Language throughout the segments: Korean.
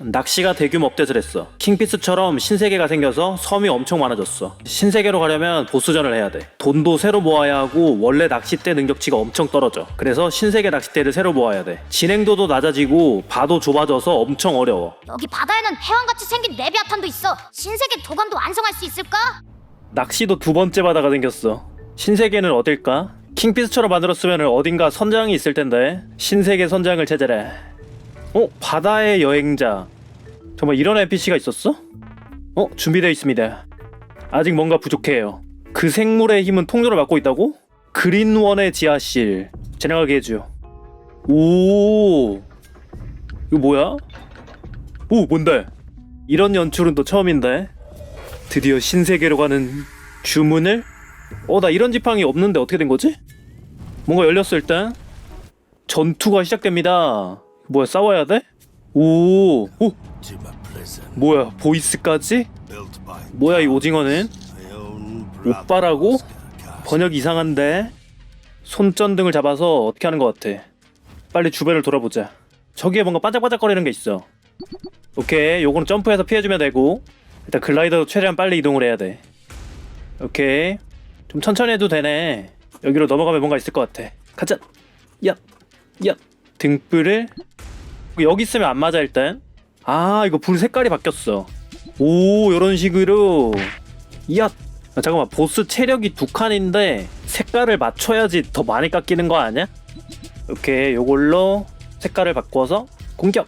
낚시가 대규모 업데이트를 했어. 킹피스처럼 신세계가 생겨서 섬이 엄청 많아졌어. 신세계로 가려면 보스전을 해야 돼. 돈도 새로 모아야 하고 원래 낚싯대 능력치가 엄청 떨어져. 그래서 신세계 낚싯대를 새로 모아야 돼. 진행도도 낮아지고 바도 좁아져서 엄청 어려워. 여기 바다에는 해왕같이 생긴 레비아탄도 있어. 신세계 도감도 완성할 수 있을까? 낚시도 두 번째 바다가 생겼어. 신세계는 어딜까? 킹피스처럼 만들었으면 어딘가 선장이 있을 텐데 신세계 선장을 찾아라. 어? 바다의 여행자. 정말 이런 NPC가 있었어? 어? 준비되어 있습니다. 아직 뭔가 부족해요. 그 생물의 힘은 통로를 맡고 있다고? 그린원의 지하실. 진행하게 해줘. 오. 이거 뭐야? 오, 뭔데? 이런 연출은 또 처음인데. 드디어 신세계로 가는 주문을? 어, 나 이런 지팡이 없는데 어떻게 된 거지? 뭔가 열렸어 일단. 전투가 시작됩니다. 뭐야 싸워야 돼? 오, 오, 뭐야 보이스까지? 뭐야 이 오징어는? 오빠라고? 번역 이상한데? 손전등을 잡아서 어떻게 하는 것 같아? 빨리 주변을 돌아보자. 저기에 뭔가 반짝반짝거리는 게 있어. 오케이, 요거는 점프해서 피해주면 되고 일단 글라이더도 최대한 빨리 이동을 해야 돼. 오케이. 좀 천천히 해도 되네. 여기로 넘어가면 뭔가 있을 것 같아. 가자. 야, 야. 등불을 여기 있으면 안 맞아 일단. 아 이거 불 색깔이 바뀌었어. 오 이런 식으로. 야. 아, 잠깐만 보스 체력이 두 칸인데 색깔을 맞춰야지 더 많이 깎이는 거 아니야? 오케이 요걸로 색깔을 바꿔서 공격.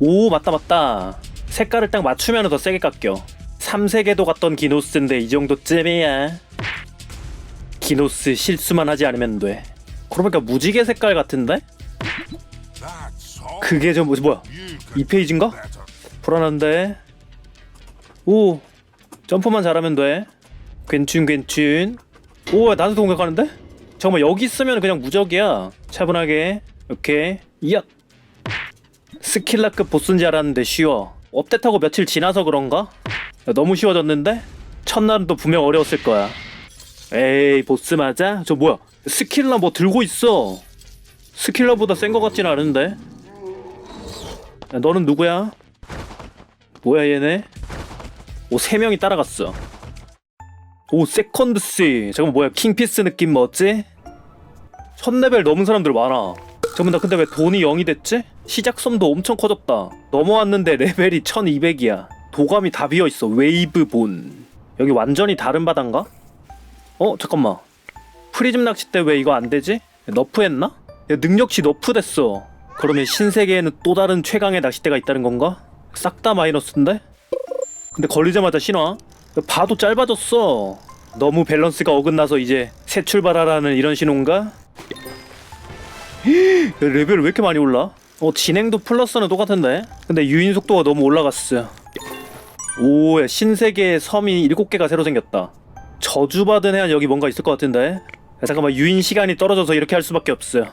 오 맞다 맞다. 색깔을 딱 맞추면 더 세게 깎여. 3세계도 갔던 기노스인데 이 정도쯤이야. 기노스 실수만 하지 않으면 돼. 그러고 보니까 무지개 색깔 같은데? 그게 좀 뭐지 뭐야? 이 페이지인가? 불안한데. 오 점프만 잘하면 돼. 괜춘 괜춘. 오 나한테 공격하는데? 잠깐만 여기 있으면 그냥 무적이야. 차분하게. 오케이. 이야. 스킬라급 보스인 줄 알았는데 쉬워. 업데이트하고 며칠 지나서 그런가? 야, 너무 쉬워졌는데? 첫날은 또 분명 어려웠을 거야. 에이 보스 맞아? 저 뭐야? 스킬라 뭐 들고 있어. 스킬러보다 센거 같진 않은데. 야, 너는 누구야? 뭐야 얘네? 오 세 명이 따라갔어. 오 세컨드 씨. 잠깐 뭐야 킹피스 느낌 뭐지? 첫 레벨 넘은 사람들 많아. 잠깐만 나 근데 왜 돈이 0이 됐지? 시작 섬도 엄청 커졌다. 넘어왔는데 레벨이 1200이야. 도감이 다 비어있어. 웨이브 본. 여기 완전히 다른 바다인가? 어 잠깐만. 프리즘 낚싯대 왜 이거 안 되지? 너프했나? 야, 능력치 너프됐어. 그러면 신세계에는 또 다른 최강의 낚싯대가 있다는 건가? 싹 다 마이너스인데? 근데 걸리자마자 신화? 봐도 짧아졌어. 너무 밸런스가 어긋나서 이제 새 출발하라는 이런 신호인가? 야, 레벨 왜 이렇게 많이 올라? 어 진행도 플러스는 똑같은데? 근데 유인 속도가 너무 올라갔어. 오, 야, 신세계의 섬이 7개가 새로 생겼다. 저주받은 해안 여기 뭔가 있을 것 같은데? 야, 잠깐만 유인 시간이 떨어져서 이렇게 할 수밖에 없어.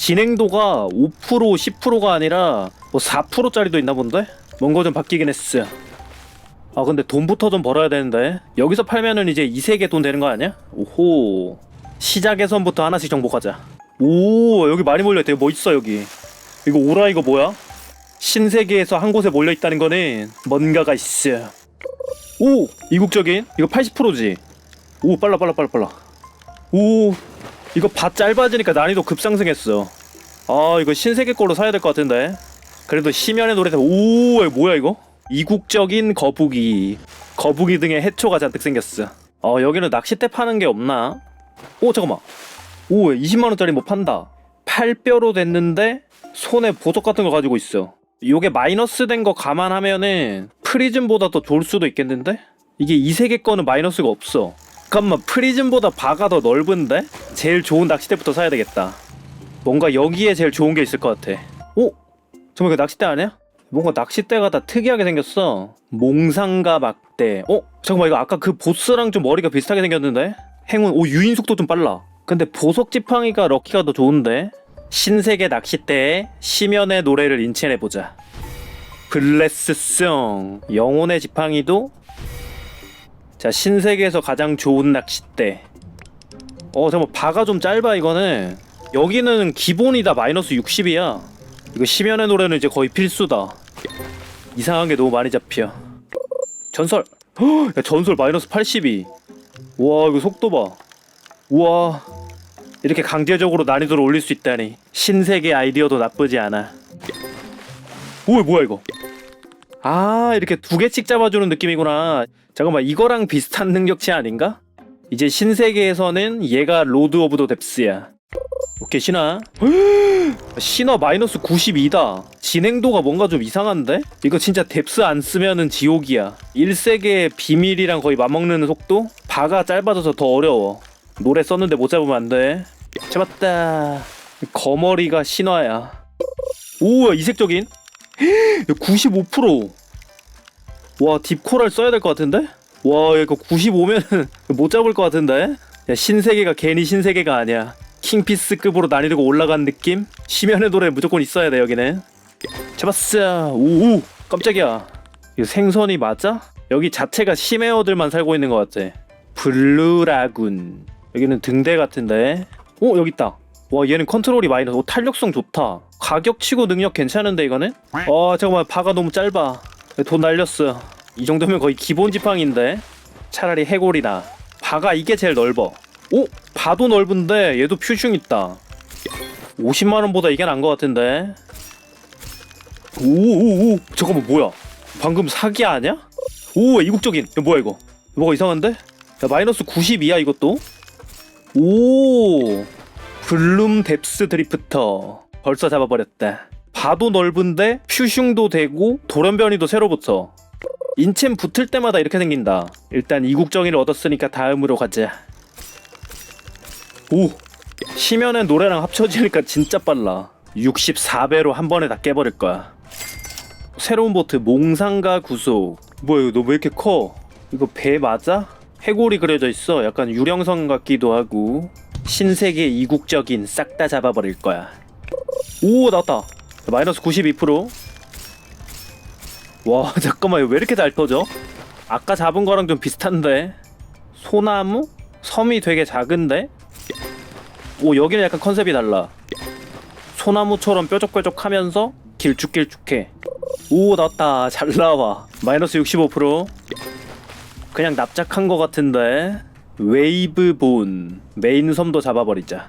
진행도가 5% 10%가 아니라 뭐 4%짜리도 있나 본데? 뭔가 좀 바뀌긴 했어. 아 근데 돈부터 좀 벌어야 되는데 여기서 팔면은 이제 이 세계 돈 되는 거 아니야? 오호 시작에선부터 하나씩 정복하자. 오 여기 많이 몰려있대. 뭐 있어 여기? 이거 오라 이거 뭐야? 신세계에서 한 곳에 몰려 있다는 거는 뭔가가 있어. 오 이국적인 이거 80%지. 오 빨라 빨라 빨라 빨라. 오 이거 밭 짧아지니까 난이도 급상승했어. 아 이거 신세계 걸로 사야 될 것 같은데. 그래도 심연의 노래 오 뭐야 이거? 이국적인 거북이 거북이 등의 해초가 잔뜩 생겼어. 어 여기는 낚싯대 파는 게 없나? 오 잠깐만. 오 20만 원짜리 뭐 판다. 팔뼈로 됐는데 손에 보석 같은 거 가지고 있어. 요게 마이너스 된 거 감안하면은 프리즘보다 더 좋을 수도 있겠는데? 이게 이 세계 거는 마이너스가 없어. 잠깐만 프리즘보다 바가 더 넓은데? 제일 좋은 낚싯대부터 사야 되겠다. 뭔가 여기에 제일 좋은 게 있을 것 같아. 오? 정말 그 낚싯대 아니야? 뭔가 낚싯대가 다 특이하게 생겼어. 몽상가 막대. 어? 잠깐만 이거 아까 그 보스랑 좀 머리가 비슷하게 생겼는데? 행운 오 유인 속도 좀 빨라. 근데 보석 지팡이가 럭키가 더 좋은데? 신세계 낚싯대에 심연의 노래를 인치해 보자. 블레스송 영혼의 지팡이도 자 신세계에서 가장 좋은 낚싯대. 어 잠깐 바가 좀 짧아 이거는. 여기는 기본이 다 마이너스 60이야. 이거 심연의 노래는 이제 거의 필수다. 이상한 게 너무 많이 잡혀. 전설! 헉, 야, 전설 마이너스 82와 이거 속도 봐. 우와. 이렇게 강제적으로 난이도를 올릴 수 있다니. 신세계 아이디어도 나쁘지 않아. 오 뭐야 이거 아 이렇게 두 개씩 잡아주는 느낌이구나. 잠깐만 이거랑 비슷한 능력치 아닌가? 이제 신세계에서는 얘가 로드 오브 더 뎁스야. 오케이 신화. 신화 마이너스 92다. 진행도가 뭔가 좀 이상한데? 이거 진짜 뎁스 안 쓰면은 지옥이야. 1세계의 비밀이랑 거의 맞먹는 속도? 바가 짧아져서 더 어려워. 노래 썼는데 못 잡으면 안 돼. 잡았다. 거머리가 신화야. 오 이색적인 95%. 와 딥코랄 써야 될 것 같은데? 와 이거 95면은 못 잡을 것 같은데? 야 신세계가 괜히 신세계가 아니야. 킹피스급으로 난이도가 올라간 느낌? 심연의 노래 무조건 있어야 돼 여기는. 잡았어. 오, 오 깜짝이야. 이거 생선이 맞아? 여기 자체가 심해어들만 살고 있는 것 같아. 블루라군. 여기는 등대 같은데. 오 여기 있다. 와 얘는 컨트롤이 마이너스. 오 탄력성 좋다. 가격 치고 능력 괜찮은데 이거는? 아 잠깐만 바가 너무 짧아. 돈 날렸어. 이 정도면 거의 기본 지팡인데. 차라리 해골이다. 바가 이게 제일 넓어. 오 바도 넓은데 얘도 퓨슝 있다. 50만 원보다 이게 나은 것 같은데. 오오오 잠깐만 뭐야? 방금 사기 아니야? 오 이국적인. 야, 뭐야 이거? 뭐가 이상한데? 야 마이너스 92야 이것도? 오 블룸 뎁스 드리프터 벌써 잡아버렸다 바도 넓은데 퓨슝도 되고 돌연변이도 새로 붙어 인챈 붙을 때마다 이렇게 생긴다. 일단 이국정이를 얻었으니까 다음으로 가자. 오 시면의 노래랑 합쳐지니까 진짜 빨라. 64배로 한 번에 다 깨버릴 거야. 새로운 보트 몽상가 구속. 뭐야 이거 너 왜 이렇게 커? 이거 배 맞아? 해골이 그려져 있어. 약간 유령선 같기도 하고 신세계 이국적인 싹 다 잡아버릴 거야. 오 나왔다. 마이너스 92%. 와 잠깐만 왜 이렇게 잘 터져? 아까 잡은 거랑 좀 비슷한데. 소나무? 섬이 되게 작은데? 오 여기는 약간 컨셉이 달라. 소나무처럼 뾰족뾰족하면서 길쭉길쭉해. 오 나왔다 잘 나와. 마이너스 65%. 그냥 납작한 거 같은데. 웨이브 본 메인 섬도 잡아버리자.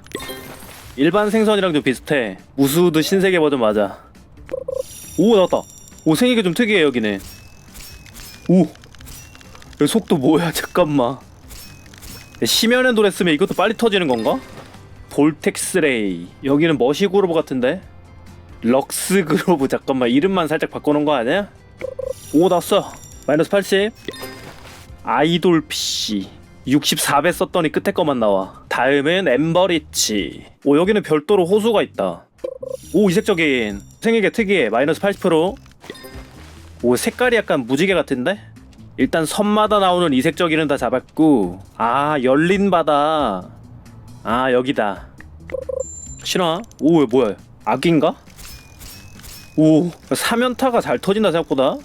일반 생선이랑 좀 비슷해. 무수드 신세계 버전 맞아. 오 나왔다. 오 생기게 좀 특이해 여기는. 오. 여기 속도 뭐야 잠깐만. 심연의 노래 쓰면 이것도 빨리 터지는 건가? 볼텍스레이 여기는 머시 그로브 같은데? 럭스 그로브 잠깐만 이름만 살짝 바꿔놓은 거 아니야? 오 나왔어 마이너스 80 아이돌 PC 64배 썼더니 끝에 거만 나와. 다음은 엠버리치. 오 여기는 별도로 호수가 있다. 오 이색적인. 생기게 특이해. 마이너스 80%. 오 색깔이 약간 무지개 같은데? 일단 섬마다 나오는 이색적인은 다 잡았고 아 열린 바다 아 여기다 신화 오 뭐야 악인가? 오 사면타가 잘 터진다 생각보다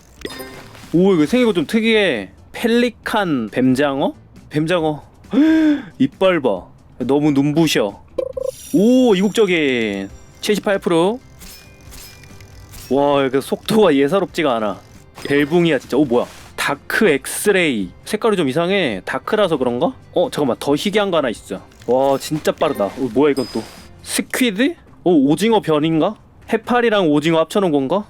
오 이거 생긴 거 좀 특이해 펠리칸 뱀장어? 뱀장어. 이빨 봐 너무 눈부셔. 오 이국적인 78%와 이거 속도가 예사롭지가 않아. 벨붕이야 진짜. 오 뭐야. 다크 엑스레이. 색깔이 좀 이상해. 다크라서 그런가? 어 잠깐만. 더 희귀한 거 하나 있어. 와 진짜 빠르다. 어, 뭐야 이건 또. 스퀴드? 오 오징어 변인가? 해파리랑 오징어 합쳐놓은 건가?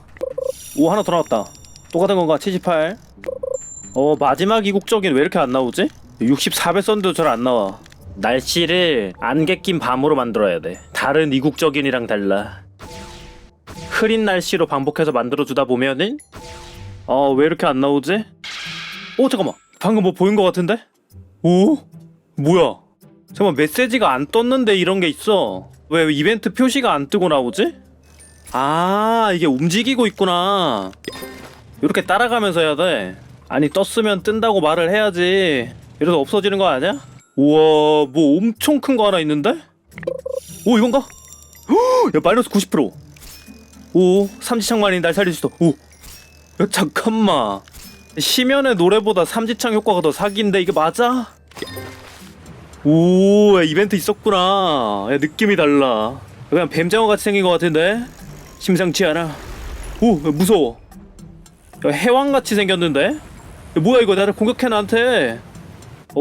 오 하나 더 나왔다. 똑같은 건가? 78어 마지막 이국적인 왜 이렇게 안 나오지? 64배 썼는데도 잘 안 나와. 날씨를 안개 낀 밤으로 만들어야 돼. 다른 이국적인이랑 달라. 흐린 날씨로 반복해서 만들어주다 보면은 어 왜 이렇게 안 나오지? 오 잠깐만. 방금 뭐 보인 것 같은데? 오? 뭐야? 잠깐만 메시지가 안 떴는데 이런 게 있어? 왜 이벤트 표시가 안 뜨고 나오지? 아 이게 움직이고 있구나. 이렇게 따라가면서 해야 돼. 아니 떴으면 뜬다고 말을 해야지 이래서 없어지는 거 아니야? 우와 뭐 엄청 큰 거 하나 있는데? 오 이건가? 헉, 야 마이너스 90%. 오 삼지창만이 날 살릴 수 있어. 오 야, 잠깐만 시면의 노래보다 삼지창 효과가 더 사기인데 이게 맞아? 오 야, 이벤트 있었구나. 야, 느낌이 달라. 그냥 뱀장어 같이 생긴 것 같은데 심상치 않아. 오 야, 무서워. 야, 해왕같이 생겼는데? 야, 뭐야 이거 나를 공격해 나한테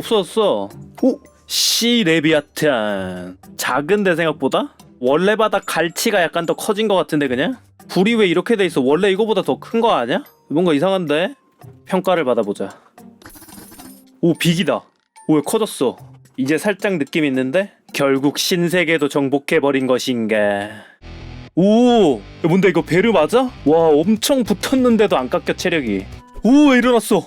없어졌어 오! 시 레비아탄 작은데 생각보다? 원래 바다 갈치가 약간 더 커진 것 같은데 그냥? 불이 왜 이렇게 돼 있어 원래 이거보다 더 큰 거 아니야? 뭔가 이상한데? 평가를 받아보자 오 빅이다 오왜 커졌어 이제 살짝 느낌 있는데? 결국 신세계도 정복해버린 것인가 오! 야, 뭔데 이거 베르 맞아? 와 엄청 붙었는데도 안 깎여 체력이 오왜 일어났어